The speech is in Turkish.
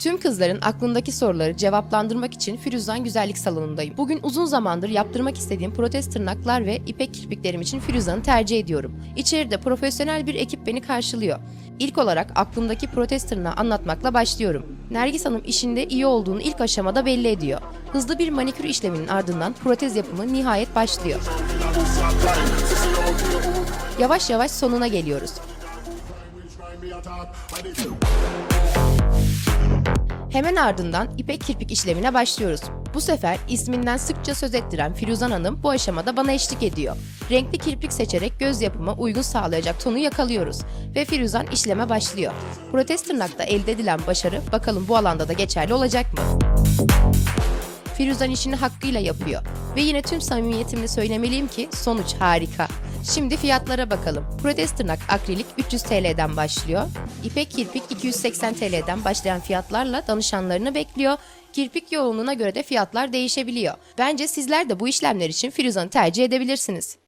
Tüm kızların aklındaki soruları cevaplandırmak için Firuzan Güzellik Salonu'ndayım. Bugün uzun zamandır yaptırmak istediğim protez tırnaklar ve ipek kirpiklerim için Firuzan'ı tercih ediyorum. İçeride profesyonel bir ekip beni karşılıyor. İlk olarak aklımdaki protez tırnağı anlatmakla başlıyorum. Nergis Hanım işinde iyi olduğunu ilk aşamada belli ediyor. Hızlı bir manikür işleminin ardından protez yapımı nihayet başlıyor. Yavaş yavaş sonuna geliyoruz. Hemen ardından ipek kirpik işlemine başlıyoruz. Bu sefer isminden sıkça söz ettiren Firuzan Hanım bu aşamada bana eşlik ediyor. Renkli kirpik seçerek göz yapıma uygun sağlayacak tonu yakalıyoruz ve Firuzan işleme başlıyor. Protez tırnakta elde edilen başarı bakalım bu alanda da geçerli olacak mı? Firuzan işini hakkıyla yapıyor. Ve yine tüm samimiyetimle söylemeliyim ki sonuç harika. Şimdi fiyatlara bakalım. Protez tırnak akrilik 300 TL'den başlıyor. İpek kirpik 280 TL'den başlayan fiyatlarla danışanlarını bekliyor. Kirpik yoğunluğuna göre de fiyatlar değişebiliyor. Bence sizler de bu işlemler için Firuzan'ı tercih edebilirsiniz.